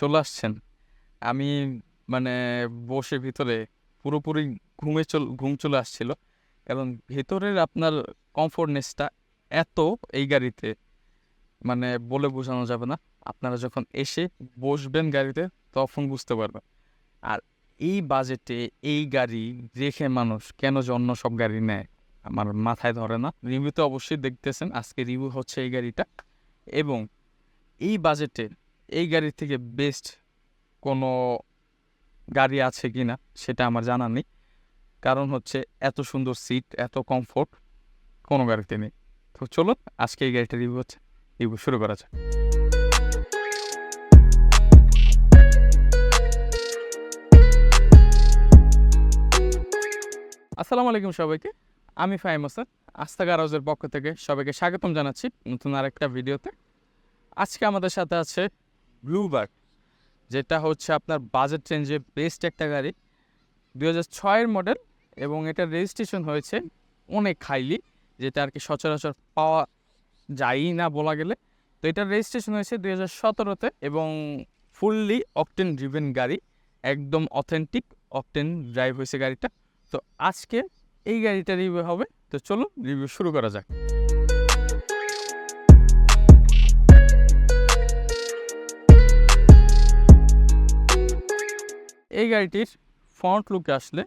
চলে আসছেন? আমি মানে বসে ভিতরে পুরোপুরি ঘুমে চল, ঘুম চলে আসছিল কারণ ভেতরের আপনার কমফোর্টনেসটা এত এই গাড়িতে মানে বলে বোঝানো যাবে না। আপনারা যখন এসে বসবেন গাড়িতে তখন বুঝতে পারবেন। আর এই বাজেটে এই গাড়ি রেখে মানুষ কেন যে অন্য সব গাড়ি নেয় আমার মাথায় ধরে না। রিভিউতে অবশ্যই দেখতেছেন, আজকে রিভিউ হচ্ছে এই গাড়িটা। এবং এই বাজেটে এই গাড়ির থেকে বেস্ট কোনো গাড়ি আছে কি না সেটা আমার জানা নেই। কারণ হচ্ছে এত সুন্দর সিট এত কমফোর্ট কোনো গাড়িতে নেই। তো চলুন, আজকে এই গাড়িটা রিভিউ হচ্ছে রিভিউ শুরু করা যাক। আসসালামু আলাইকুম সবাইকে, আমি ফাহিম হাসান, আস্থা গারাউজের পক্ষ থেকে সবাইকে স্বাগতম জানাচ্ছি নতুন আরেকটা ভিডিওতে। আজকে আমাদের সাথে আছে ব্লুবার্ড যেটা হচ্ছে আপনার বাজেট রেঞ্জে বেস্ট একটা গাড়ি। দু হাজার ছয়ের মডেল এবং এটার রেজিস্ট্রেশন হয়েছে অনেক হাইলি যেটা আর কি সচরাচর পাওয়া যায়ই না বলা গেলে। তো এটার রেজিস্ট্রেশন হয়েছে দুই হাজার সতেরোতে এবং ফুললি অকটেন ড্রিভেন গাড়ি, একদম অথেন্টিক অকটেন ড্রাইভ হয়েছে গাড়িটা। তো আজকে এই গাড়িটা রিভিউ হবে। তো চলুন রিভিউ শুরু করা যাক। এই গাড়িটির ফ্রন্ট লুকে আসলে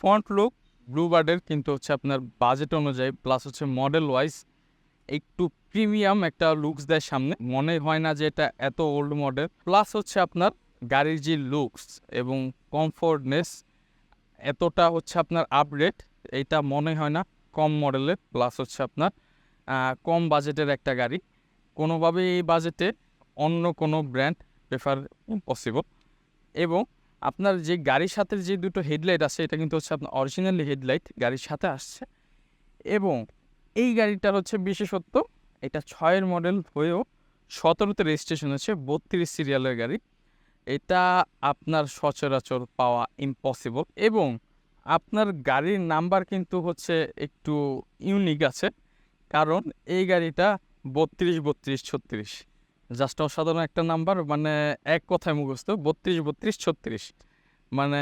ফ্রন্ট লুক ব্লুবার্ডের কিন্তু হচ্ছে আপনার বাজেট অনুযায়ী প্লাস হচ্ছে মডেল ওয়াইজ একটু প্রিমিয়াম একটা লুকস দেয় সামনে। মনে হয় না যে এটা এত ওল্ড মডেল প্লাস হচ্ছে আপনার গাড়ির যে লুকস এবং কমফোর্টনেস এতটা হচ্ছে আপনার আপডেট এটা মনে হয় না কম মডেলের প্লাস হচ্ছে আপনার কম বাজেটের একটা গাড়ি। কোনোভাবে এই বাজেটে অন্য কোনো ব্র্যান্ড প্রেফার ইম্পসিবল এবং আপনার যে গাড়ির সাথে যে দুটো হেডলাইট আছে, এটা কিন্তু হচ্ছে আপনার অরিজিনালি হেডলাইট গাড়ির সাথে আসছে। এবং এই গাড়িটার হচ্ছে বিশেষত্ব, এটা ছয়ের মডেল হয়েও সতেরোতে রেজিস্ট্রেশন হচ্ছে বত্রিশ সিরিয়ালের গাড়ি। এটা আপনার সচরাচর পাওয়া ইম্পসিবল এবং আপনার গাড়ির নাম্বার কিন্তু হচ্ছে একটু ইউনিক আছে, কারণ এই গাড়িটা বত্রিশ বত্রিশ, ছত্রিশ। জাস্ট অসাধারণ একটা নাম্বার মানে এক কথায় মুখস্থ, বত্রিশ বত্রিশ, ছত্রিশ। মানে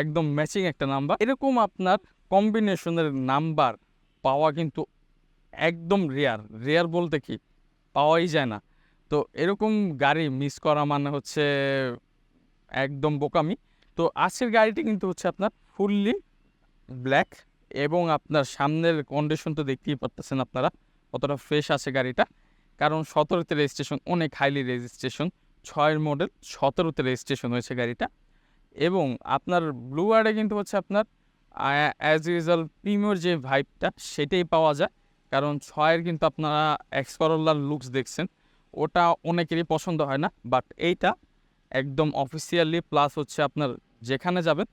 একদম ম্যাচিং একটা নাম্বার। এরকম আপনার কম্বিনেশনের নাম্বার পাওয়া কিন্তু একদম রেয়ার রেয়ার বলতে কি? পাওয়াই যায় না। তো এরকম গাড়ি মিস করা মানে হচ্ছে একদম বোকামি। তো আজকের গাড়িটি কিন্তু হচ্ছে আপনার ফুললি ব্ল্যাক এবং আপনার সামনের কন্ডিশন তো দেখতেই পারতেছেন আপনারা, কতটা ফ্রেশ আছে গাড়িটা। কারণ সতেরোতে রেজিস্ট্রেশন, অনেক হাইলি রেজিস্ট্রেশন। ছয়ের মডেল সতেরোতে রেজিস্ট্রেশন হয়েছে গাড়িটা। এবং আপনার ব্লু ওয়ার্ডে কিন্তু হচ্ছে আপনার অ্যাজ ইউজুয়াল প্রিমিয়র যে ভাইবটা সেটাই পাওয়া যায়। কারণ ছয়ের কিন্তু আপনারা এক্স করোলার লুকস দেখছেন। ওটা অনেকেরই পছন্দ হয় না বাট এইটা একদম অফিসিয়ালি প্লাস হচ্ছে আপনার যেখানে যাবেন,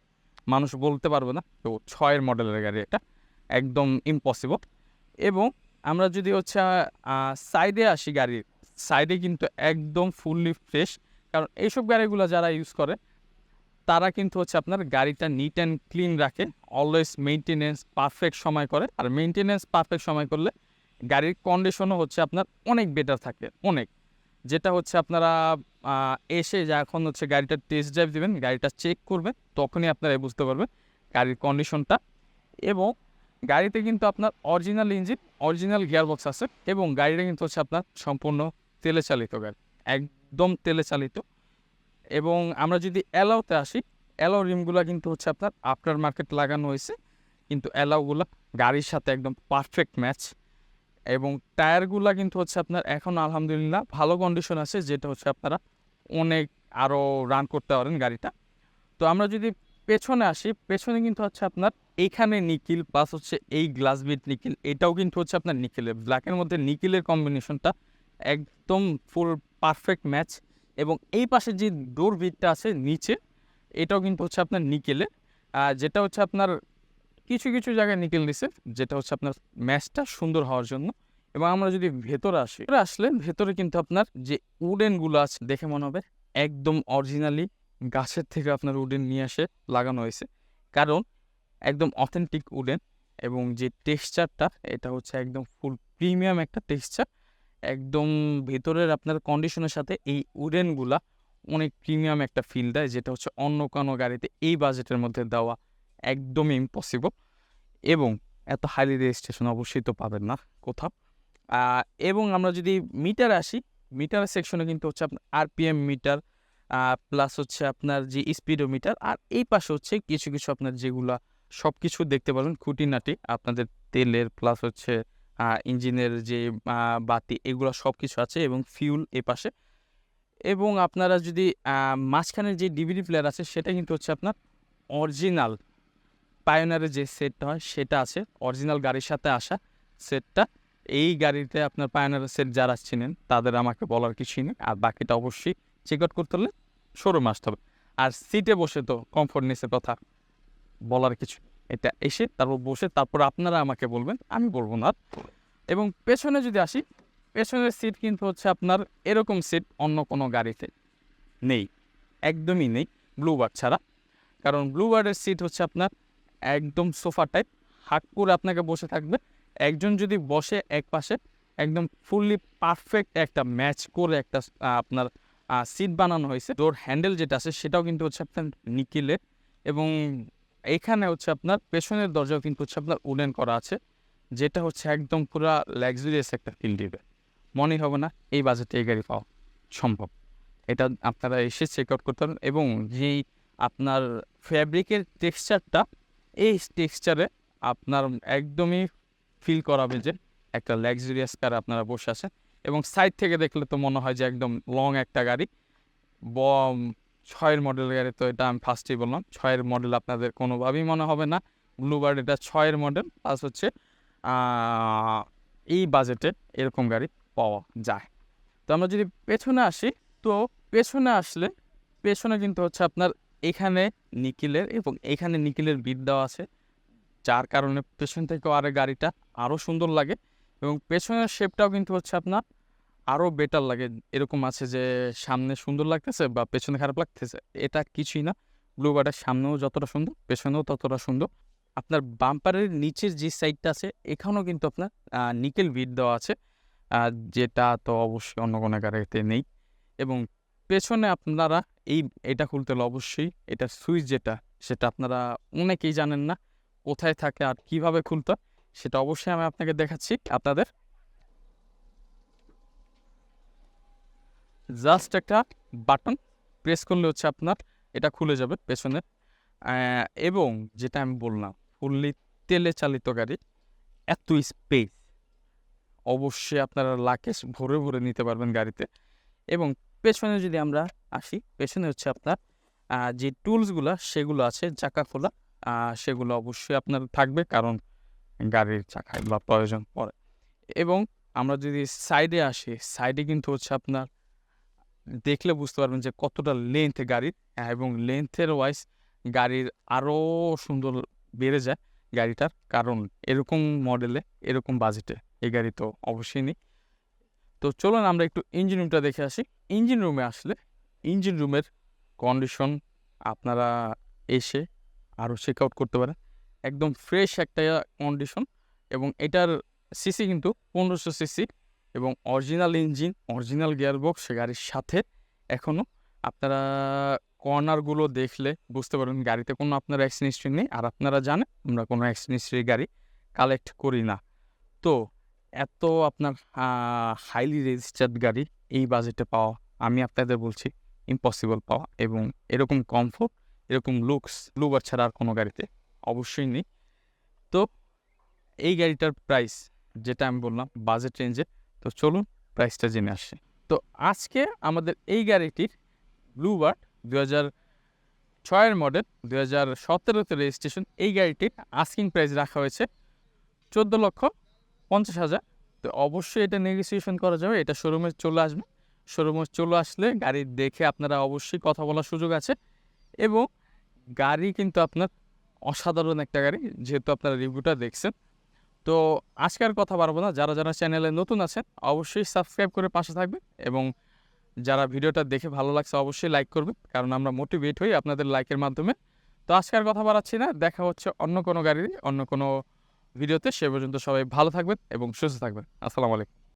মানুষ বলতে পারবে না। তো ছয়ের মডেলের গাড়ি এটা, একদম ইম্পসিবল এবং আমরা যদি হচ্ছে সাইডে আসি গাড়ির সাইডে কিন্তু একদম ফুললি ফ্রেশ কারণ এইসব গাড়িগুলো যারা ইউজ করে, তারা কিন্তু হচ্ছে আপনার গাড়িটা নিট অ্যান্ড ক্লিন রাখে অলওয়েজ মেনটেনেন্স পারফেক্ট সময় করে, আর মেনটেনেন্স পারফেক্ট সময় করলে গাড়ির কন্ডিশনও হচ্ছে আপনার অনেক বেটার থাকে, অনেক। যেটা হচ্ছে আপনারা এসে যখন হচ্ছে গাড়িটা টেস্ট ড্রাইভ দেবেন, গাড়িটা চেক করবেন, তখনই আপনারা বুঝতে পারবেন গাড়ির কন্ডিশনটা এবং গাড়িতে কিন্তু আপনার অরিজিনাল ইঞ্জিন অরিজিনাল গিয়ারবক্স আছে এবং গাড়িটা কিন্তু হচ্ছে আপনার সম্পূর্ণ তেলে চালিত গাড়ি, একদম তেলে চালিত এবং আমরা যদি অ্যালাউতে আসি অ্যালাউ রিমগুলো কিন্তু হচ্ছে আপনার আফটার মার্কেট লাগানো হয়েছে, কিন্তু অ্যালাউগুলো গাড়ির সাথে একদম পারফেক্ট ম্যাচ এবং টায়ারগুলো কিন্তু হচ্ছে আপনার এখন আলহামদুলিল্লাহ ভালো কন্ডিশন আছে, যেটা হচ্ছে আপনারা অনেক আরও রান করতে পারেন গাড়িটা। তো আমরা যদি পেছনে আসি, পেছনে কিন্তু হচ্ছে আপনার এইখানে নিকিল প্লাস হচ্ছে এই গ্লাস বিট নিকিল এটাও কিন্তু হচ্ছে আপনার নিকেলের ব্ল্যাকের মধ্যে নিকিলের কম্বিনেশনটা একদম ফুল পারফেক্ট ম্যাচ এবং এই পাশে যে ডোর বিটটা আছে নিচে, এটাও কিন্তু হচ্ছে আপনার নিকেলের যেটা হচ্ছে আপনার কিছু কিছু জায়গায় নিকেল দিছে যেটা হচ্ছে আপনার ম্যাচটা সুন্দর হওয়ার জন্য। এবং আমরা যদি ভেতরে আসি আসলে ভেতরে কিন্তু আপনার যে উডেনগুলো আছে, দেখে মনে হবে, একদম অরিজিনালি গাছের থেকে আপনার উডেন নিয়ে আসে লাগানো হয়েছে। কারণ একদম অথেন্টিক উডেন এবং যে টেক্সচারটা এটা হচ্ছে একদম ফুল প্রিমিয়াম একটা টেক্সচার একদম ভেতরের আপনার কন্ডিশনের সাথে এই উডেনগুলা অনেক প্রিমিয়াম একটা ফিল দেয়, যেটা হচ্ছে অন্য কোনো গাড়িতে এই বাজেটের মধ্যে দেওয়া একদমই ইম্পসিবল এবং এত হাইলি রেজিস্ট্রেশন অবশ্যই তো পাবেন না কোথাও। এবং আমরা যদি মিটার আসি মিটার সেকশনে কিন্তু হচ্ছে আপনার আরপিএম মিটার প্লাস হচ্ছে আপনার যে স্পিডোমিটার আর এই পাশে হচ্ছে কিছু কিছু আপনার যেগুলা সব কিছু দেখতে পাবেন খুঁটিনাটি আপনাদের তেলের প্লাস হচ্ছে ইঞ্জিনের যে বাতি এগুলো সব কিছু আছে এবং ফিউল এ পাশে। এবং আপনারা যদি মাঝখানের যে ডিভিডি প্লেয়ার আছে সেটা কিন্তু হচ্ছে আপনার অরিজিনাল পায়োনারের যে সেটটা হয় সেটা আছে। অরিজিনাল গাড়ির সাথে আসা সেটটা এই গাড়িতে আপনার পায়োনারের সেট যারা চিনেন তাদের আমাকে বলার কিছুই নেই। আর বাকিটা অবশ্যই চেক আউট করতে হলে শোরুম আসতে হবে। আর সিটে বসে তো কমফোর্ট নিচে কথা। বলার কিছু এটা এসে তারপর বসে তারপর আপনারা আমাকে বলবেন, আমি বলব না। এবং পেছনে যদি আসি, পেছনের সিট কিন্তু হচ্ছে আপনার এরকম সিট অন্য কোনো গাড়িতে নেই। একদমই নেই ব্লুবার্ড ছাড়া। কারণ ব্লুবার্ডের সিট হচ্ছে আপনার একদম সোফা টাইপ হাক করে আপনাকে বসে থাকবে। একজন যদি বসে এক পাশে, একদম ফুললি পারফেক্ট একটা ম্যাচ করে একটা আপনার সিট বানানো হয়েছে। ডোর হ্যান্ডেল যেটা আছে, সেটাও কিন্তু হচ্ছে আপনার নিকিলের এবং এখানে হচ্ছে আপনার পেছনের দরজাও কিন্তু হচ্ছে আপনার উডেন করা আছে, যেটা হচ্ছে একদম পুরা লাক্সারিয়াস একটা ফিল দিবে। মনেই হবে না, এই বাজেটে এই গাড়ি পাওয়া সম্ভব। এটা আপনারা এসে চেক আউট করতে পারেন এবং যেই আপনার ফ্যাব্রিকের টেক্সচারটা এই টেক্সচারে আপনার একদমই ফিল করাবে যে একটা লাক্সারিয়াস কার আপনারা বসে আছেন। এবং সাইড থেকে দেখলে তো মনে হয় যে একদম লং একটা গাড়ি। ব ছয়ের মডেল গাড়ি তো এটা আমি ফার্স্টেই বললাম। ছয়ের মডেল আপনাদের কোনোভাবেই মনে হবে না। ব্লুবার্ড এটা ছয়ের মডেল প্লাস হচ্ছে এই বাজেটে এরকম গাড়ি পাওয়া যায়। তো আমরা যদি পেছনে আসি, তো পেছনে আসলে পেছনে কিন্তু হচ্ছে আপনার এখানে নিকিলের এবং এখানে নিকিলের দেওয়া আছে। যার কারণে পেছন থেকেও আরে গাড়িটা আরও সুন্দর লাগে। এবং পেছনের শেপটাও কিন্তু হচ্ছে আপনার আরও বেটার লাগে। এরকম আছে যে, সামনে সুন্দর লাগতেছে বা পেছনে খারাপ লাগতেছে, এটা কিছুই না। ব্লুবার্ডের সামনেও যতটা সুন্দর, পেছনেও ততটা সুন্দর। আপনার বাম্পারের নিচের যে সাইডটা আছে, এখানেও কিন্তু আপনার নিকেল বিট দেওয়া আছে। যেটা তো অবশ্যই অন্য কোনো গাড়িতে নেই। এবং পেছনে আপনারা এই, এটা খুলতে হলে অবশ্যই এটা সুইচ যেটা, সেটা আপনারা অনেকেই জানেন না, কোথায় থাকে আর কীভাবে খুলতে সেটা অবশ্যই আমি আপনাকে দেখাচ্ছি আপনাদের। জাস্ট একটা বাটন প্রেস করলে হচ্ছে আপনার এটা খুলে যাবে পেছনে। আহ, এবং যেটা আমি বললাম ফুললি তেলে চালিত গাড়ি এত স্পেস অবশ্যই আপনারা লাকেশ ভরে ভরে নিতে পারবেন গাড়িতে। এবং পেছনে যদি আমরা আসি পেছনে হচ্ছে আপনার যে টুলসগুলো সেগুলো আছে চাকা খোলা সেগুলো অবশ্যই আপনার থাকবে। কারণ গাড়ির চাকায় বা প্রয়োজন পড়ে। এবং আমরা যদি সাইডে আসি সাইডে কিন্তু হচ্ছে আপনার, দেখলে বুঝতে পারবেন যে কতটা লেন্থ গাড়ির এবং লেন্থের ওয়াইজ গাড়ির আরও সুন্দর বেড়ে যায় গাড়িটার। কারণ এরকম মডেলে এরকম বাজেটে এই গাড়ি তো অবশ্যই নেই। তো চলুন আমরা একটু ইঞ্জিন রুমটা দেখে আসি। ইঞ্জিন রুমে আসলে ইঞ্জিন রুমের কন্ডিশন আপনারা এসে আরও চেক আউট করতে পারেন। একদম ফ্রেশ একটা কন্ডিশন এবং এটার সিসি কিন্তু পনেরোশো সিসি এবং অরিজিনাল ইঞ্জিন অরিজিনাল গিয়ারবক্স গাড়ির সাথে এখনও আপনারা কর্নারগুলো দেখলে বুঝতে পারবেন গাড়িতে কোনো আপনার অ্যাক্সিডেন্ট হিস্ট্রি নেই। আর আপনারা জানেন, আমরা কোনো অ্যাক্সিডেন্ট হিস্ট্রি গাড়ি কালেক্ট করি না। তো এত আপনার হাইলি রেজিস্টার্ড গাড়ি এই বাজেটে পাওয়া, আমি আপনাদের বলছি ইম্পসিবল পাওয়া এবং এরকম কমফোর্ট এরকম লুকস লুবার ছাড়া আর কোনো গাড়িতে অবশ্যই নেই। তো এই গাড়িটার প্রাইস যেটা আমি বললাম বাজেট রেঞ্জে তো চলুন প্রাইসটা জেনে আসি। তো আজকে আমাদের এই গাড়িটির ব্লুবার্ড দু হাজার ছয়ের মডেল দু হাজার সতেরোতে রেজিস্ট্রেশন এই গাড়িটির আস্কিং প্রাইস রাখা হয়েছে চোদ্দ লক্ষ পঞ্চাশ হাজার। তো অবশ্যই এটা নেগোসিয়েশন করা যাবে, এটা শোরুমে চলে আসবে। শোরুমে চলে আসলে গাড়ি দেখে আপনারা অবশ্যই কথা বলার সুযোগ আছে। এবং গাড়ি কিন্তু আপনার অসাধারণ একটা গাড়ি, যেহেতু আপনারা রিভিউটা দেখছেন। তো আজকের কথা পারব না। যারা যারা চ্যানেলে নতুন আছেন, অবশ্যই সাবস্ক্রাইব করে পাশে থাকবেন এবং যারা ভিডিওটা দেখে ভালো লাগছে, অবশ্যই লাইক করবেন, কারণ আমরা মোটিভেট হই আপনাদের লাইকের মাধ্যমে। তো আজকের কথা বাড়াচ্ছি না। দেখা হচ্ছে অন্য কোনো গাড়ি অন্য কোনো ভিডিওতে। সে পর্যন্ত সবাই ভালো থাকবেন এবং সুস্থ থাকবেন। আসসালামু আলাইকুম।